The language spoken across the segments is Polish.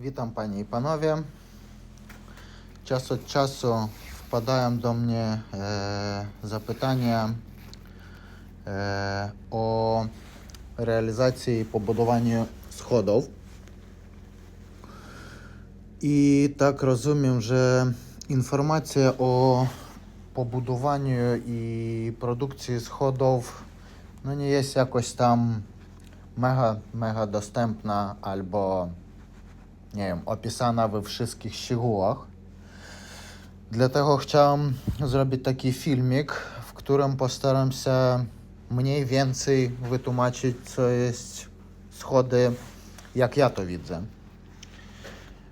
Witam Panie i Panowie. Czas od czasu wpadają do mnie e, zapytania e, o realizacji i pobudowaniu schodów. I tak rozumiem, że informacja o pobudowaniu i produkcji schodów no nie jest jakoś tam mega, mega dostępna albo nie wiem, opisana we wszystkich szczegółach. Dlatego chciałem zrobić taki filmik, w którym postaram się mniej więcej wytłumaczyć, co jest schody, jak ja to widzę.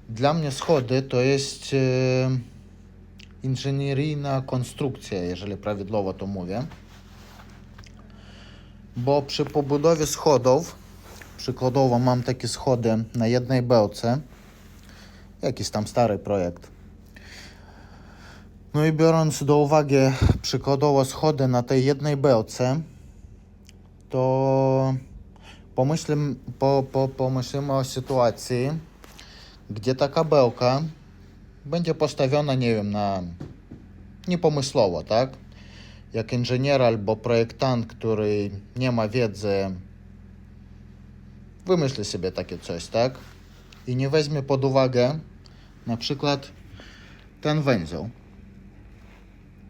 Dla mnie schody to jest e, inżynieryjna konstrukcja, jeżeli prawidłowo to mówię. Bo przy pobudowie schodów, przykładowo mam takie schody na jednej bełce, jakiś tam stary projekt. No i biorąc do uwagi przykładowo schody na tej jednej bełce, to pomyślmy, po, po, pomyślmy o sytuacji, gdzie taka bełka będzie postawiona, nie wiem, na niepomysłowo, tak? Jak inżynier albo projektant, który nie ma wiedzy, wymyśli sobie takie coś, tak? I nie weźmie pod uwagę na przykład ten węzeł.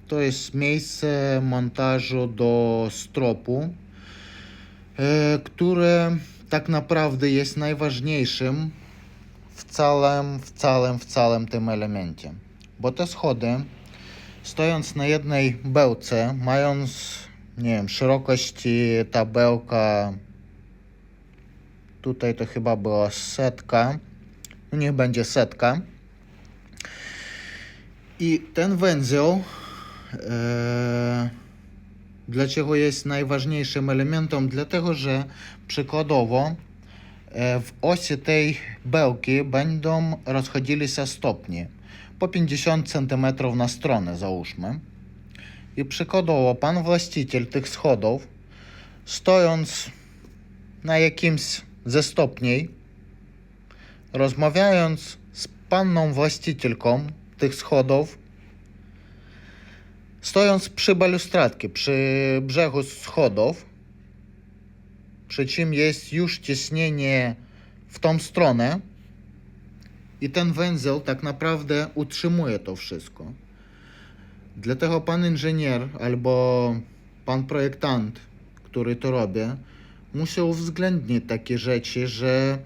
To jest miejsce montażu do stropu, e, które tak naprawdę jest najważniejszym w całym, w całym, w całym tym elemencie. Bo te schody, stojąc na jednej bełce, mając, nie wiem, szerokości ta bełka, tutaj to chyba była setka, no niech będzie setka. I ten węzeł, e, dlaczego jest najważniejszym elementem? Dlatego, że przykładowo e, w osi tej bełki będą rozchodzili się stopnie po 50 cm na stronę, załóżmy. I przykładowo pan właściciel tych schodów, stojąc na jakimś ze stopni, rozmawiając z panną właścicielką tych schodów, stojąc przy balustradce, przy brzegu schodów, przy czym jest już ciśnienie w tą stronę i ten węzeł tak naprawdę utrzymuje to wszystko. Dlatego pan inżynier albo pan projektant, który to robi, musi uwzględnić takie rzeczy, że